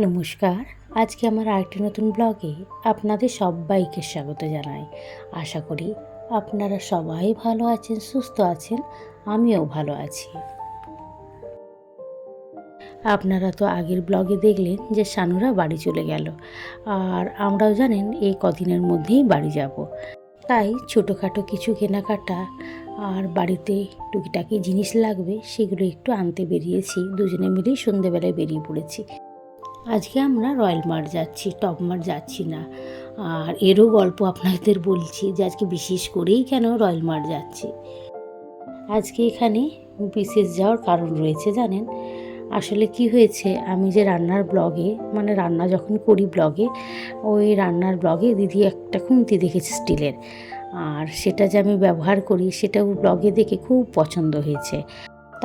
নমস্কার। আজকে আমার আরেকটি নতুন ব্লগে আপনাদের সবাইকে স্বাগত জানাই। আশা করি আপনারা সবাই ভালো আছেন, সুস্থ আছেন, আমিও ভালো আছি। আপনারা তো আগের ব্লগে দেখলেন যে সানুরা বাড়ি চলে গেল। আর আমরাও জানেন এই কদিনের মধ্যেই বাড়ি যাব। তাই ছোটোখাটো কিছু কেনাকাটা আর বাড়িতে টুকিটাকি জিনিস লাগবে, সেগুলো একটু আনতে বেরিয়েছি। দুজনে মিলেই সন্ধেবেলায় বেরিয়ে পড়েছি। আজকে আমরা রয়্যাল মার্ট যাচ্ছি, টপ মার্ট যাচ্ছি না। আর এরও গল্প আপনাদের বলছি যে আজকে বিশেষ করেই কেন রয়্যাল মার্ট যাচ্ছি। আজকে এখানে বিশেষ যাওয়ার কারণ রয়েছে জানেন। আসলে কি হয়েছে, আমি যে রান্নার ব্লগে মানে রান্না যখন করি ব্লগে, ওই রান্নার ব্লগে দিদি একটা খুন্তি দেখেছে স্টিলের। আর সেটা যে আমি ব্যবহার করি সেটাও ব্লগে দেখে খুব পছন্দ হয়েছে।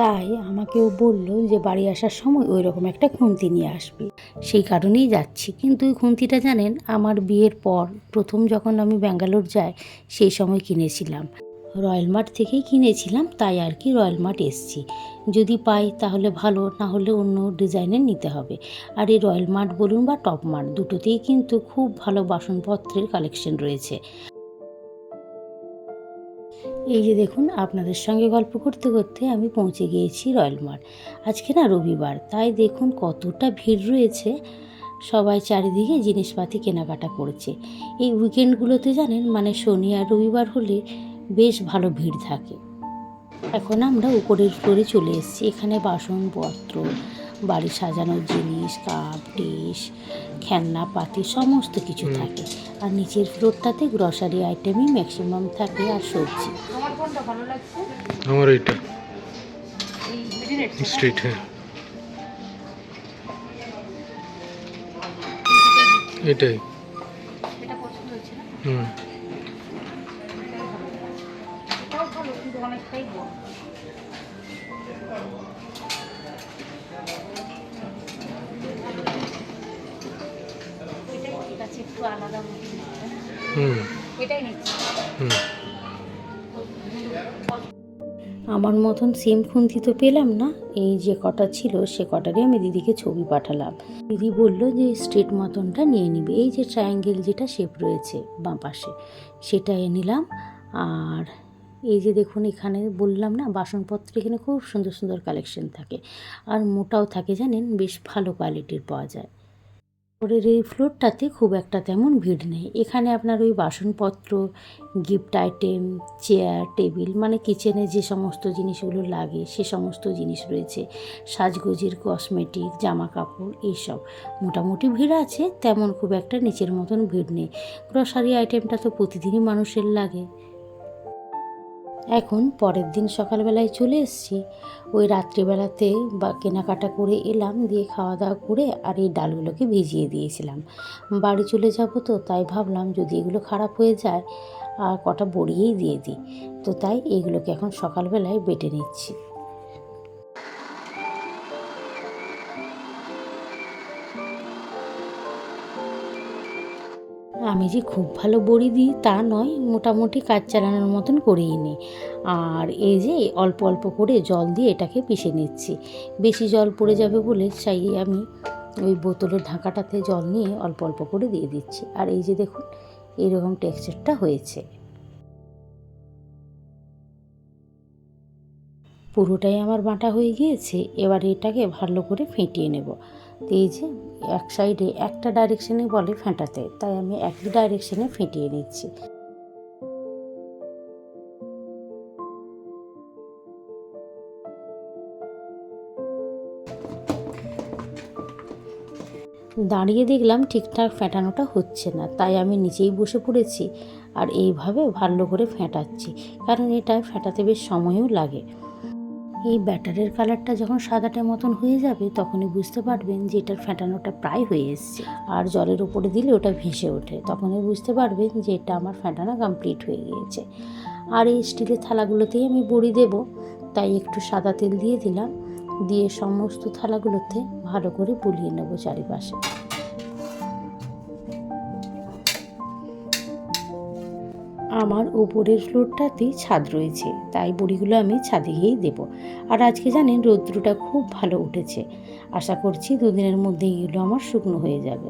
তাই আমাকেও বলল যে বাড়ি আসার সময় ওই রকম একটা খুন্তি নিয়ে আসবি। সেই কারণেই যাচ্ছি। কিন্তু ওই খুন্তিটা জানেন, আমার বিয়ের পর প্রথম যখন আমি ব্যাঙ্গালোর যাই, সেই সময় কিনেছিলাম। রয়্যাল মার্ট থেকেই কিনেছিলাম, তাই আর কি রয়্যাল মার্ট এসছি। যদি পাই তাহলে ভালো, না হলে অন্য ডিজাইনের নিতে হবে। আর এই রয়্যাল মার্ট বলুন বা টপ মার্ট, দুটোতেই কিন্তু খুব ভালো বাসনপত্রের কালেকশন রয়েছে। এই যে দেখুন, আপনাদের সঙ্গে গল্প করতে করতে আমি পৌঁছে গিয়েছি রয়্যাল মার্ট। আজকে না রবিবার, তাই দেখুন কতটা ভিড় রয়েছে। সবাই চারিদিকে জিনিসপাতি কেনাকাটা করছে। এই উইকেন্ডগুলোতে জানেন মানে শনি আর রবিবার হলে বেশ ভালো ভিড় থাকে। এখন আমরা উপরের ফ্লোরে চলে এসেছি। এখানে বাসনপত্র বাড়ি সাজানোর জিনিস কাপ ডিশ খেলনা পাতি সমস্ত কিছু থাকে। আর নিচের ফ্লোরটাতে গ্রসারি আইটেমই ম্যাক্সিমাম থাকে আর সবজি। আমার কোনটা ভালো লাগছে? আমার এইটা। স্ট্রিট হ্যাঁ। এটাই। এটা পছন্দ হচ্ছে না? হুম। আমার মতন সেম খুন্তি তো পেলাম না। এই যে কটা ছিল, সে কটারই আমি দিদিকে ছবি পাঠালাম। দিদি বলল যে স্ট্রেট মতনটা নিয়ে নিবে। এই যে ট্রায়াঙ্গেল যেটা শেপ রয়েছে বাঁ পাশে, সেটা এ নিলাম। আর এই যে দেখুন, এখানে বললাম না, বাসনপত্র এখানে খুব সুন্দর সুন্দর কালেকশন থাকে। আর মোটাও থাকে জানেন, বেশ ভালো কোয়ালিটির পাওয়া যায়। পরের এই ফ্লোরটাতে খুব একটা তেমন ভিড় নেই। এখানে আপনার ওই বাসনপত্র, গিফট আইটেম, চেয়ার, টেবিল মানে কিচেনে যে সমস্ত জিনিসগুলো লাগে, সে সমস্ত জিনিস রয়েছে। সাজগোজির কসমেটিক জামা কাপড় এইসব মোটামুটি ভিড় আছে, তেমন খুব একটা নিচের মতন ভিড় নেই। গ্রসারি আইটেমটা তো প্রতিদিনই মানুষের লাগে। এখন পরের দিন সকালবেলায় চলে এসেছি। ওই রাত্রিবেলাতে বা কেনাকাটা করে এলাম, দিয়ে খাওয়া দাওয়া করে আর এই ডালগুলোকে ভিজিয়ে দিয়েছিলাম। বাড়ি চলে যাব তো, তাই ভাবলাম যদি এগুলো খারাপ হয়ে যায়, আর কটা বড়িয়েই দিয়ে দিই। তো তাই এগুলোকে এখন সকালবেলায় বেটে নিচ্ছি। আমি যে খুব ভালো বড়ি দিই তা নয়, মোটামুটি কাজ চালানোর মতন করেই নিই। আর এই যে অল্প অল্প করে জল দিয়ে এটাকে পিষে নিচ্ছি। বেশি জল পড়ে যাবে বলে চাই আমি ওই বোতলের ঢাকাটাতে জল নিয়ে অল্প অল্প করে দিয়ে দিচ্ছি। আর এই যে দেখুন, এরকম টেক্সচারটা হয়েছে। পুরোটাই আমার বাটা হয়ে গিয়েছে, এবার এটাকে ভালো করে ফেটিয়ে নেব। এই যে, এক সাইডে একটা ডাইরেকশনে বলে ফেটাতে, তাই আমি একই ডাইরেকশনে ফেটিয়ে নিচ্ছি। দাঁড়িয়ে দেখলাম ঠিকঠাক ফেটানোটা হচ্ছে না, তাই আমি নিচেই বসে পড়েছি আর এইভাবে ভালো করে ফেটাচ্ছি, কারণ এটা ফেটাতে বেশ সময়ও লাগে। এই ব্যাটারের কালারটা যখন সাদাটে মতন হয়ে যাবে, তখনই বুঝতে পারবেন যে এটার ফেটানোটা প্রায় হয়ে এসছে। আর জলের উপরে দিলে ওটা ভেসে ওঠে। তখনই বুঝতে পারবেন যে এটা আমার ফেটানো কমপ্লিট হয়ে গিয়েছে। আর এই স্টিলের থালাগুলোতেই আমি বড়ি দেব। তাই একটু সাদা তেল দিয়ে দিলাম। দিয়ে সমস্ত থালাগুলোতে ভালো করে বুলিয়ে নেব চারিপাশে। আমার ওপরের ফ্লোরটাতেই ছাদ রয়েছে, তাই বড়িগুলো আমি ছাদে গিয়েই দেবো। আর আজকে জানেন রৌদ্রটা খুব ভালো উঠেছে। আশা করছি দুদিনের মধ্যে এগুলো আমার শুকনো হয়ে যাবে।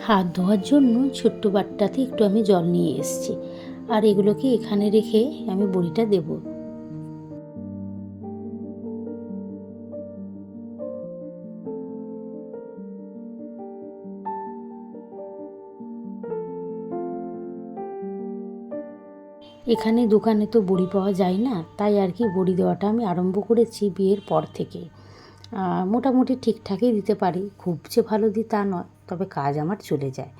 হাত ধোয়ার জন্য ছোট্ট বাটটাতে একটু আমি জল নিয়ে এসেছি। আর এগুলোকে এখানে রেখে আমি বড়িটা দেবো। এখানে দোকানে তো বড়ি পাওয়া যায় না, তাই আর কি বড়ি দেওয়াটা আমি আরম্ভ করেছি বিয়ের পর থেকে। মোটামুটি ঠিকঠাকই দিতে পারি, খুব যে ভালো দিই তা নয়, তবে কাজ আমার চলে যায়।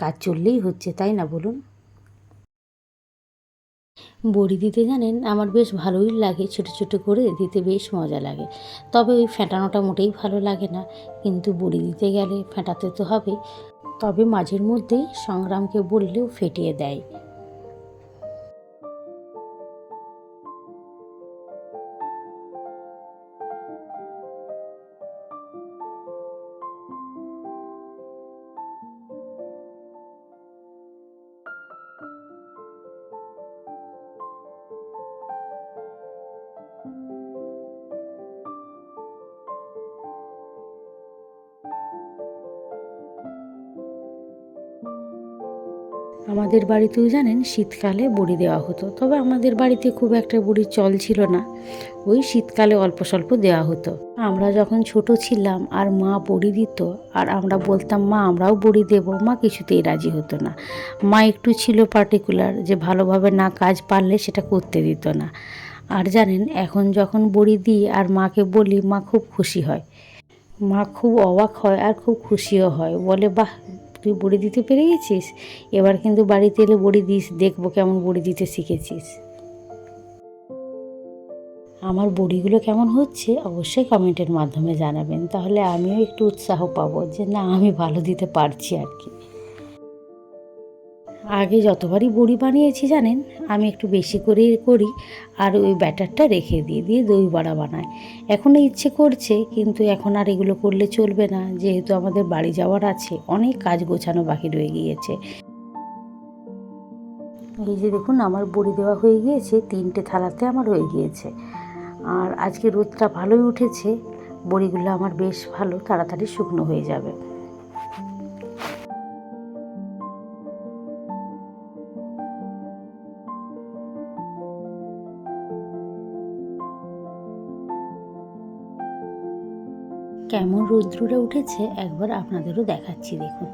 কাজ চললেই হচ্ছে, তাই না বলুন? বড়ি দিতে জানেন, আমার বেশ ভালোই লাগে, ছোট ছোট করে দিতে বেশ মজা লাগে। তবে ওই ফেটানোটা মোটেই ভালো লাগে না, কিন্তু বড়ি দিতে গেলে ফেটাতে তো হবে। তবে মাঝের মধ্যেই সংগ্রামকে বললেও ফেটিয়ে দেয়। আমাদের বাড়িতেও জানেন শীতকালে বড়ি দেওয়া হতো। তবে আমাদের বাড়িতে খুব একটা বড়ির চল ছিল না। ওই শীতকালে অল্প স্বল্প দেওয়া হতো। আমরা যখন ছোট ছিলাম আর মা বড়ি দিত আর আমরা বলতাম, মা, আমরাও বড়ি দেবো। মা কিছুতেই রাজি হতো না। মা একটু ছিল পার্টিকুলার যে ভালোভাবে না কাজ পারলে সেটা করতে দিত না। আর জানেন, এখন যখন বড়ি দিই আর মাকে বলি, মা খুব খুশি হয়। মা খুব অবাক হয় আর খুব খুশিও হয়। বলে, বাহ তুই বড়ি দিতে পেরে গেছিস এবার কিন্তু বাড়িতে এলে বড়ি দিস, দেখব কেমন বড়ি দিতে শিখেছিস। আমার বড়িগুলো কেমন হচ্ছে অবশ্যই কমেন্টের মাধ্যমে জানাবেন, তাহলে আমিও একটু উৎসাহ পাবো যে না, আমি ভালো দিতে পারছি আর কি। আগে যতবারই বড়ি বানিয়েছি জানেন, আমি একটু বেশি করেই করি আর ওই ব্যাটারটা রেখে দিয়ে দিয়ে দই বড়া বানাই। এখনও ইচ্ছে করছে, কিন্তু এখন আর এগুলো করলে চলবে না, যেহেতু আমাদের বাড়ি যাওয়ার আছে, অনেক কাজ গোছানো বাকি রয়ে গিয়েছে। এই যে দেখুন, আমার বড়ি দেওয়া হয়ে গিয়েছে, তিনটে থালাতে আমার হয়ে গিয়েছে। আর আজকে রোদটা ভালোই উঠেছে, বড়িগুলো আমার বেশ ভালো, তাড়াতাড়ি শুকনো হয়ে যাবে। কেমন রৌদ্রটা উঠেছে একবার আপনাদেরও দেখাচ্ছি, দেখুন।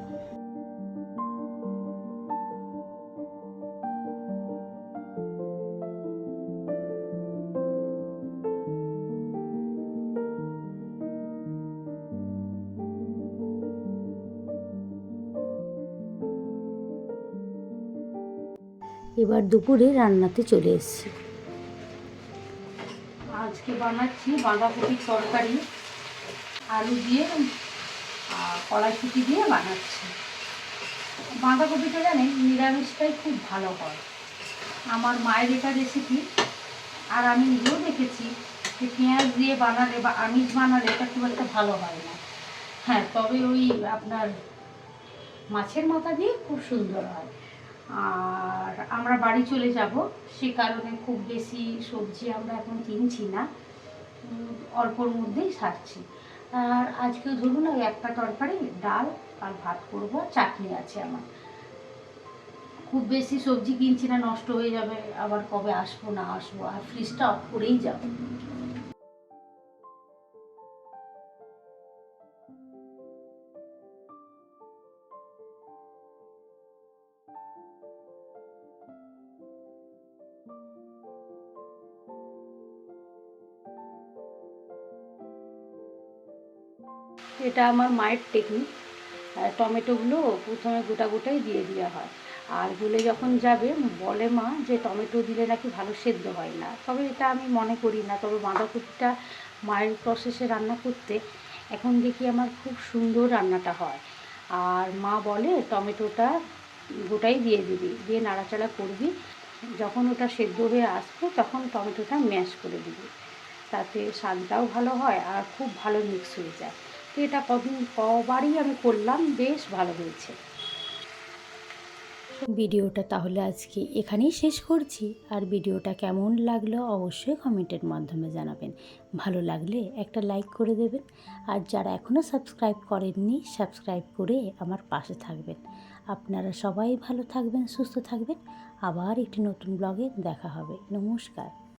এবার দুপুরে রান্নাতে চলে এসেছি। আজকে বানাচ্ছি বাঁধাকপির তরকারি। আলু দিয়ে কড়াইশুটি দিয়ে বানাচ্ছি। বাঁধাকপিটা জানেন, নিরামিষটাই খুব ভালো হয়। আমার মায়ের এটা রেসিপি আর আমি নিজেও দেখেছি যে পেঁয়াজ দিয়ে বানালে বা আমিষ বানালে এটা খুব একটা ভালো হয় না। হ্যাঁ তবে ওই আপনার মাছের মাথা দিয়ে খুব সুন্দর হয়। আর আমরা বাড়ি চলে যাব, সে কারণে খুব বেশি সবজি আমরা এখন কিনছি না অল্পর মধ্যেই সারছি। আর আজকে ধরুন ওই একটা তরকারি, ডাল আর ভাত করব চাটনি আছে আমার। খুব বেশি সবজি কিনছি না, নষ্ট হয়ে যাবে, আবার কবে আসব, না আসব, আর ফ্রিজটা অফ করেই যাব। এটা আমার মায়ের টেকনিক টমেটোগুলো প্রথমে গোটা গোটাই দিয়ে দেওয়া হয়। আর গলে যখন যাবে, বলে মা যে টমেটো দিলে নাকি ভালো সেদ্ধ হয় না। তবে এটা আমি মনে করি না, তবে বাঁধাকপিটা মায়ের প্রসেসে রান্না করতে এখন দেখি আমার খুব সুন্দর রান্নাটা হয়। আর মা বলে, টমেটোটা গোটাই দিয়ে দিবি, দিয়ে নাড়াচাড়া করবি। যখন ওটা সেদ্ধ হয়ে আসবে, তখন টমেটোটা ম্যাশ করে দিবি। তাতে স্বাদটাও ভালো হয় আর খুব ভালো মিক্স হয়ে যায়। এটা কদিন কবারই আমি করলাম, বেশ ভালো হয়েছে। ভিডিওটা তাহলে আজকে এখানেই শেষ করছি। আর ভিডিওটা কেমন লাগল অবশ্যই কমেন্টের মাধ্যমে জানাবেন। ভালো লাগলে একটা লাইক করে দেবেন। আর যারা এখনও সাবস্ক্রাইব করেননি, সাবস্ক্রাইব করে আমার পাশে থাকবেন। আপনারা সবাই ভালো থাকবেন, সুস্থ থাকবেন। আবার একটি নতুন ব্লগে দেখা হবে। নমস্কার।